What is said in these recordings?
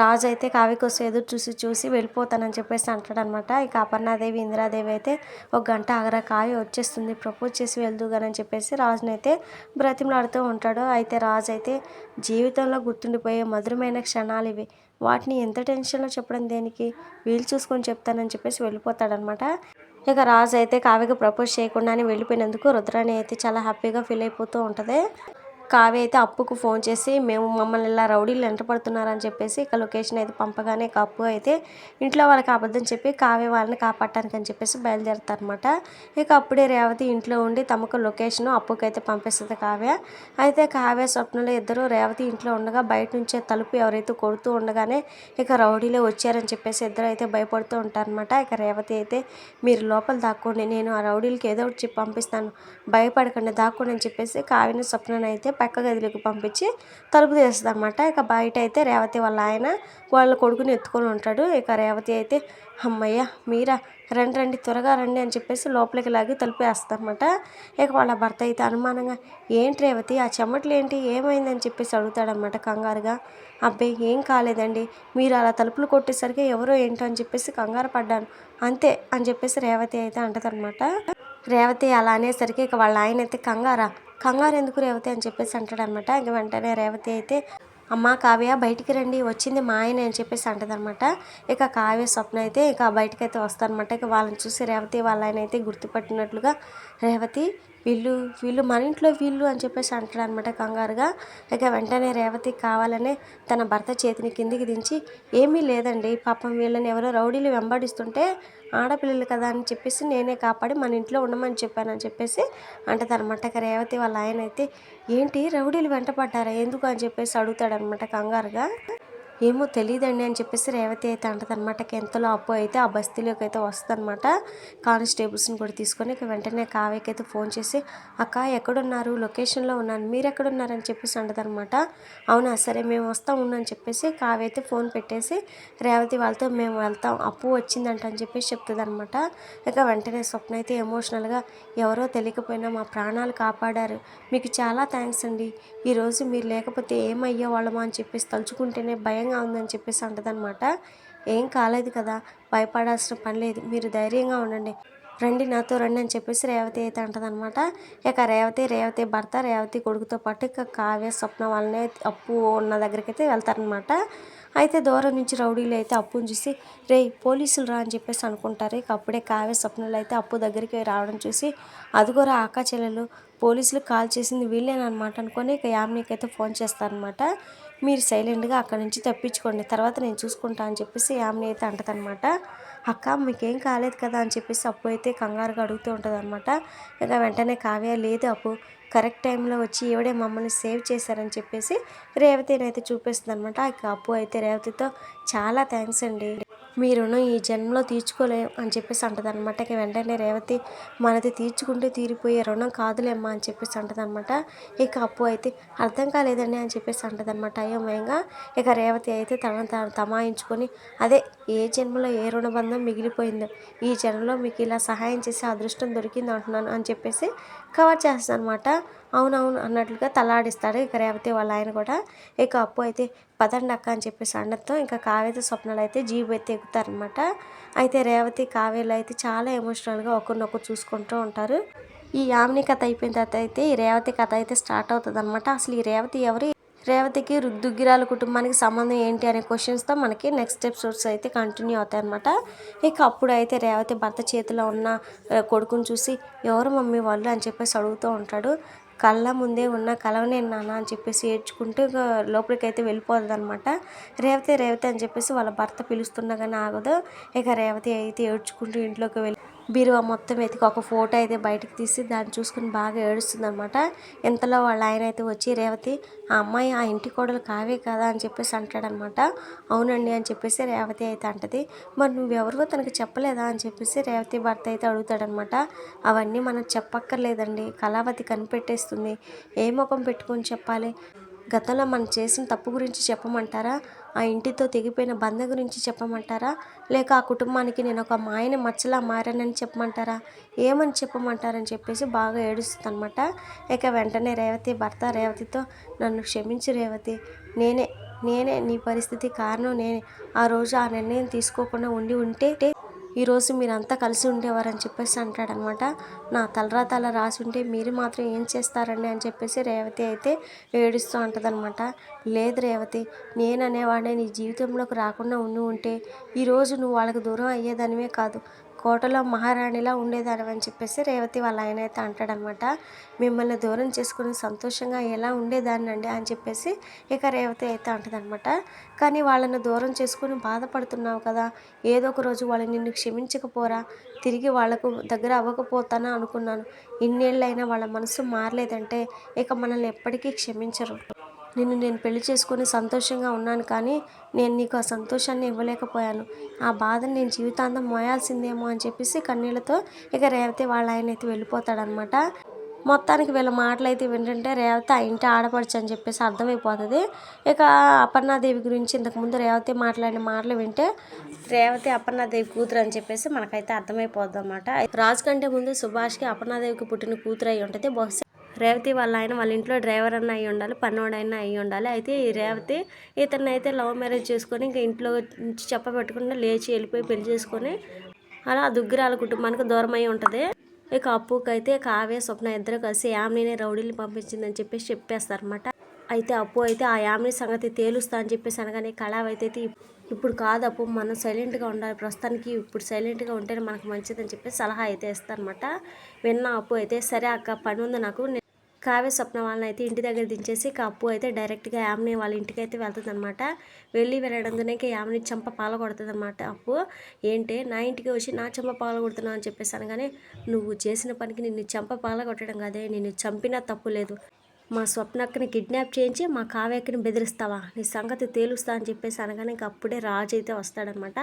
రాజు అయితే కావ్య కోసం ఎదురు చూసి చూసి వెళ్ళిపోతానని చెప్పేసి అంటాడనమాట. ఇక అపర్ణాదేవి ఇందిరాదేవి అయితే ఒక గంట ఆగరా కావ్య వచ్చేస్తుంది. ప్రపోజ్ చేసి వెళ్దుగానని చెప్పేసి రాజునైతే బ్రతిమలాడుతూ ఉంటాడు. అయితే రాజు అయితే జీవితంలో గుర్తుండిపోయే మధురమైన క్షణాలు ఇవి. వాటిని ఎంత టెన్షన్లో చెప్పడం దేనికి? వీలు చూసుకొని చెప్తానని చెప్పేసి వెళ్ళిపోతాడనమాట. ఇక రాజు అయితే కావికి ప్రపోజ్ చేయకుండానే వెళ్ళిపోయినందుకు రుద్రాణి అయితే చాలా హ్యాపీగా ఫీల్ అయిపోతూ ఉంటుంది. కావ్య అయితే అప్పుకు ఫోన్ చేసి మేము మమ్మల్ని ఇలా రౌడీలు వెంట పడుతున్నారని చెప్పేసి ఇక లొకేషన్ అయితే పంపగానే ఇక అప్పు అయితే ఇంట్లో వాళ్ళకి అబద్ధం చెప్పి కావ్య వాళ్ళని కాపాడటానికి అని చెప్పేసి బయలుదేరుతారనమాట ఇక అప్పుడే రేవతి ఇంట్లో ఉండి తమకు లొకేషన్ అప్పుకైతే పంపిస్తుంది కావ్య. అయితే కావ్య స్వప్నలో ఇద్దరు రేవతి ఇంట్లో ఉండగా బయట నుంచే తలుపు ఎవరైతే కొడుతూ ఉండగానే ఇక రౌడీలే వచ్చారని చెప్పేసి ఇద్దరు అయితే భయపడుతూ ఉంటారనమాట ఇక రేవతి అయితే మీరు లోపల దాక్కోండి నేను ఆ రౌడీలకి ఏదో ఒకటి చెప్పి పంపిస్తాను. భయపడకండి దాక్కోండి అని చెప్పేసి కావ్యను స్వప్నను అయితే పక్క గదిలోకి పంపించి తలుపు తీస్తుంది అనమాట ఇక బయట అయితే రేవతి వాళ్ళ ఆయన వాళ్ళ కొడుకుని ఎత్తుకొని ఉంటాడు. ఇక రేవతి అయితే అమ్మయ్య మీరా రండి రండి త్వరగా రండి అని చెప్పేసి లోపలికి లాగి తలుపు వేస్తారనమాట ఇక వాళ్ళ భర్త అయితే అనుమానంగా ఏంటి రేవతి ఆ చెమటలు ఏంటి ఏమైందని చెప్పేసి అడుగుతాడనమాట కంగారుగా. అబ్బాయి ఏం కాలేదండి. మీరు అలా తలుపులు కొట్టేసరికి ఎవరో ఏంటో అని చెప్పేసి కంగారు పడ్డాను. అంతే అని చెప్పేసి రేవతి అయితే అంటదనమాట రేవతి అలా అనేసరికి ఇక వాళ్ళ ఆయన అయితే కంగారా కంగారు ఎందుకు రేవతి? అని చెప్పేసి అంటాడనమాట. ఇంక వెంటనే రేవతి అయితే అమ్మ కావ్య బయటికి రండి వచ్చింది మా ఆయన అని చెప్పేసి అంటదనమాట. ఇక కావ్య స్వప్న అయితే ఇక బయటకైతే అయితే వస్తారనమాట. ఇక వాళ్ళని చూసి రేవతి వాళ్ళ ఆయన అయితే గుర్తుపట్టినట్లుగా రేవతి వీళ్ళు వీళ్ళు మన ఇంట్లో వీళ్ళు అని చెప్పేసి అంటాడు అనమాట కంగారుగా. ఇక వెంటనే రేవతి కావాలనే తన భర్త చేతిని కిందికి దించి ఏమీ లేదండి పాపం వీళ్ళని ఎవరో రౌడీలు వెంబడిస్తుంటే ఆడపిల్లలు కదా అని చెప్పేసి నేనే కాపాడి మన ఇంట్లో ఉండమని చెప్పానని చెప్పేసి అంటదనమాట ఇక రేవతి వాళ్ళ ఆయన అయితే ఏంటి రౌడీలు వెంటపడ్డారా? ఎందుకు? అని చెప్పేసి అడుగుతాడనమాట కంగారుగా. ఏమో తెలియదండి అని చెప్పేసి రేవతి అయితే అంటదనమాట ఎంతలో అప్పు అయితే ఆ బస్తీలోకి అయితే వస్తుందన్నమాట. కానిస్టేబుల్స్ని కూడా తీసుకొని వెంటనే కావ్యకి అయితే ఫోన్ చేసి అక్క ఎక్కడున్నారు? లొకేషన్లో ఉన్నాను. మీరు ఎక్కడున్నారని చెప్పేసి అంటదనమాట అవునా? సరే మేము వస్తాం అని చెప్పేసి కావ్య అయితే ఫోన్ పెట్టేసి రేవతి వాళ్ళతో మేము వెళ్తాం. అప్పు వచ్చిందంట అని చెప్పేసి చెప్తుందనమాట ఇక వెంటనే స్వప్న అయితే ఎమోషనల్గా ఎవరో తెలియకపోయినా మా ప్రాణాలు కాపాడారు. మీకు చాలా థ్యాంక్స్ అండి. ఈరోజు మీరు లేకపోతే ఏమయ్యే వాళ్ళమా అని చెప్పేసి తలుచుకుంటేనే భయం భయంగా ఉందని చెప్పేసి అంటదనమాట ఏం కాలేదు కదా భయపడాల్సిన పని లేదు. మీరు ధైర్యంగా ఉండండి. రండి నాతో రండి అని చెప్పేసి రేవతి అయితే అంటదనమాట ఇక రేవతి రేవతి భర్త రేవతి కొడుకుతో పాటు ఇక కావ్య స్వప్న వాళ్ళనే అప్పు ఉన్న దగ్గరికి అయితే వెళ్తారనమాట అయితే దూరం నుంచి రౌడీలు అయితే అప్పుని చూసి రే పోలీసులు రా అని చెప్పేసి అనుకుంటారు. ఇక అప్పుడే కావ్య స్వప్నలు అయితే అప్పు దగ్గరికి రావడం చూసి అదిగోరా అక్క చెల్లెలు పోలీసులు కాల్ చేసింది వీళ్ళేనమాట అనుకొని ఇక యామినికి అయితే ఫోన్ చేస్తారనమాట మీరు సైలెంట్గా అక్కడ నుంచి తప్పించుకోండి తర్వాత నేను చూసుకుంటా అని చెప్పేసి యామ్ని అయితే అంటదనమాట అక్క మీకేం కాలేదు కదా అని చెప్పేసి అప్పు అయితే కంగారుగా అడుగుతూ ఉంటుంది అనమాట ఇక వెంటనే కావ్య లేదు అప్పు కరెక్ట్ టైంలో వచ్చి ఎవడే మమ్మల్ని సేవ్ చేశారని చెప్పేసి రేవతిని అయితే చూపిస్తుంది అనమాట ఇక అప్పు అయితే రేవతితో చాలా థ్యాంక్స్ అండి మీ రుణం ఈ జన్మలో తీర్చుకోలేం అని చెప్పేసి అంటది అనమాట ఇక వెంటనే రేవతి మనది తీర్చుకుంటే తీరిపోయే రుణం కాదులేమ్మా అని చెప్పేసి అంటది అనమాట ఇక అప్పు అయితే అర్థం కాలేదండి అని చెప్పేసి అంటది అనమాట అయోమయంగా ఇక రేవతి అయితే తనను తాను తమాయించుకొని అదే ఏ జన్మలో ఏ రుణబంధం మిగిలిపోయిందో ఈ జన్మలో మీకు ఇలా సహాయం చేసే అదృష్టం దొరికింది అంటున్నాను అని చెప్పేసి కవర్ చేస్తాను అనమాట అవునవును అన్నట్లుగా తలాడిస్తాడు ఇక రేవతి వాళ్ళ ఆయన కూడా. ఇక అప్పు అయితే పదండి అక్క అని చెప్పేసి అనడంతో ఇంకా కావేది స్వప్నాలు అయితే జీబు అయితే ఎక్కుతారనమాట అయితే రేవతి కావ్యలు అయితే చాలా ఎమోషనల్గా ఒకరినొకరు చూసుకుంటూ ఉంటారు. ఈ యామిని కథ అయిపోయిన తర్వాత అయితే ఈ రేవతి కథ అయితే స్టార్ట్ అవుతుంది అనమాట అసలు ఈ రేవతి ఎవరు? రేవతికి దుగ్గిరాల కుటుంబానికి సంబంధం ఏంటి అనే క్వశ్చన్స్తో మనకి నెక్స్ట్ ఎపిసోడ్స్ అయితే కంటిన్యూ అవుతాయి అనమాట ఇక అప్పుడు అయితే రేవతి భర్త చేతిలో ఉన్న కొడుకుని చూసి ఎవరు మమ్మీ వాళ్ళు? అని చెప్పేసి అడుగుతూ ఉంటాడు. కళ్ళ ముందే ఉన్న కలవనే నాన్న అని చెప్పేసి ఏడ్చుకుంటూ లోపలికైతే లోపలికి అయితే వెళ్ళిపోతుంది అనమాట రేవతి రేవతి అని చెప్పేసి వాళ్ళ భర్త పిలుస్తున్నా కానీ ఆగదు. ఇక రేవతి అయితే ఏడ్చుకుంటూ ఇంట్లోకి వెళ్ళి బీరువా మొత్తం వెతికి ఒక ఫోటో అయితే బయటకు తీసి దాన్ని చూసుకుని బాగా ఏడుస్తుంది అనమాట ఇంతలో వాళ్ళ ఆయన అయితే వచ్చి రేవతి ఆ అమ్మాయి ఆ ఇంటి కోడలు కావే కదా అని చెప్పేసి అంటాడనమాట అవునండి అని చెప్పేసి రేవతి అయితే అంటది. మరి నువ్వెవరివో తనకు చెప్పలేదా అని చెప్పేసి రేవతి భర్త అయితే అడుగుతాడనమాట అవన్నీ మనం చెప్పక్కర్లేదండి. కళావతి కనిపెట్టేస్తుంది. ఏ ముఖం పెట్టుకొని చెప్పాలి? గతంలో మనం చేసిన తప్పు గురించి చెప్పమంటారా? ఆ ఇంటితో తెగిపోయిన బంధం గురించి చెప్పమంటారా? లేక ఆ కుటుంబానికి నేను ఒక మాయని మచ్చలా మారానని చెప్పమంటారా? ఏమని చెప్పమంటారని చెప్పేసి బాగా ఏడుస్తుందనమాట ఇక వెంటనే రేవతి భర్త రేవతితో నన్ను క్షమించు రేవతి. నేనే నేనే నీ పరిస్థితి కారణం నేనే. ఆ రోజు ఆ నిర్ణయం తీసుకోకుండా ఉండి ఉంటే ఈరోజు మీరంతా కలిసి ఉండేవారని చెప్పేసి అంటాడనమాట. నా తలరాత అలా రాసి ఉంటే మీరు మాత్రం ఏం చేస్తారండి అని చెప్పేసి రేవతి అయితే ఏడుస్తూ ఉంటుందన్నమాట లేదు రేవతి నేను నీ జీవితంలోకి రాకుండా ఉండి ఉంటే ఈరోజు నువ్వు వాళ్ళకి దూరం అయ్యేదానివే కాదు. కోటలో మహారాణిలా ఉండేదానివని అని చెప్పేసి రేవతి వాళ్ళ ఆయన అయితే అంటాడనమాట. మిమ్మల్ని దూరం చేసుకుని సంతోషంగా ఎలా ఉండేదాన్నండి? అని చెప్పేసి ఇక రేవతి అయితే అంటదనమాట. కానీ వాళ్ళని దూరం చేసుకుని బాధపడుతున్నావు కదా. ఏదో ఒక రోజు వాళ్ళు నిన్ను క్షమించకపోరా. తిరిగి వాళ్ళకు దగ్గర అవ్వకపోతానా అనుకున్నాను. ఇన్నేళ్ళైనా వాళ్ళ మనసు మారలేదంటే ఇక మనల్ని ఎప్పటికీ క్షమించరు. నిన్ను నేను పెళ్ళి చేసుకుని సంతోషంగా ఉన్నాను కానీ నేను నీకు ఆ సంతోషాన్ని ఇవ్వలేకపోయాను. ఆ బాధను నేను జీవితాంతం మోయాల్సిందేమో అని చెప్పేసి కన్నీళ్ళతో ఇక రేవతి వాళ్ళ ఆయన అయితే వెళ్ళిపోతాడనమాట. మొత్తానికి వీళ్ళ మాటలు అయితే వింటుంటే రేవతి ఆ ఇంటి ఆడపడచ్చు అని చెప్పేసి అర్థమైపోతుంది. ఇక అపర్ణాదేవి గురించి ఇంతకుముందు రేవతి మాట్లాడిన మాటలు వింటే రేవతి అపర్ణాదేవి కూతురు అని చెప్పేసి మనకైతే అర్థమైపోద్ది అనమాట రాజు కంటే ముందు సుభాష్కి అపర్ణాదేవికి పుట్టిన కూతురు అయి ఉంటుంది. బహుశా రేవతి వాళ్ళ ఆయన వాళ్ళ ఇంట్లో డ్రైవర్ అన్న అయి ఉండాలి పన్నోడైనా అయి ఉండాలి. అయితే ఈ రేవతి ఇతన్ని అయితే లవ్ మ్యారేజ్ చేసుకొని ఇంకా ఇంట్లో నుంచి చెప్పబెట్టకుండా లేచి వెళ్ళిపోయి పెళ్ళి చేసుకొని అలా దుగ్గిరాల కుటుంబానికి దూరం అయి ఉంటుంది. ఇక అప్పుకి అయితే కావ్య స్వప్న ఇద్దరు కలిసి యామ్నీనే రౌడీని పంపించిందని చెప్పేసి చెప్పేస్తారనమాట అయితే అప్పు అయితే ఆ యామిని సంగతి తేలుస్తా అని చెప్పేసి అనగానే కళావ్ అయితే ఇప్పుడు కాదు అప్పు మనం సైలెంట్గా ఉండాలి ప్రస్తుతానికి ఇప్పుడు సైలెంట్గా ఉంటేనే మనకు మంచిదని చెప్పి సలహా అయితే ఇస్తారనమాట విన్న అప్పు అయితే సరే అక్క పని ఉంది నాకు కావ్య స్వప్న వాళ్ళని అయితే ఇంటి దగ్గర దించేసి కప్పు అప్పు అయితే డైరెక్ట్గా యామ్ని వాళ్ళ ఇంటికి అయితే వెళ్తుంది అనమాట వెళ్ళి వెళ్ళడంతోనే యామ్ని చంప పాల కొడుతుంది అనమాట అప్పు. ఏంటి నా ఇంటికి వచ్చి నా చంప పాల కొడుతున్నావు అని చెప్పేసి అనగానే నువ్వు చేసిన పనికి నిన్ను చంప పాల కొట్టడం కాదే నిన్ను చంపినా తప్పు లేదు. మా స్వప్నక్కని కిడ్నాప్ చేయించి మా కావ్యక్కని బెదిరిస్తావా? నీ సంగతి తేలుస్తా అని చెప్పేసి అనగానే ఇంక అప్పుడే రాజు అయితే వస్తాడనమాట.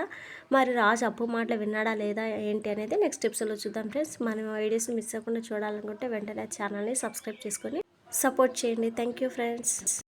మరి రాజు అప్పు మాటలు విన్నాడా లేదా ఏంటి అనేది నెక్స్ట్ ఎపిసోడ్లో చూద్దాం ఫ్రెండ్స్. మనం వీడియోస్ మిస్ అవ్వకుండా చూడాలనుకుంటే వెంటనే ఛానల్ని సబ్స్క్రైబ్ చేసుకొని సపోర్ట్ చేయండి. Thank you friends.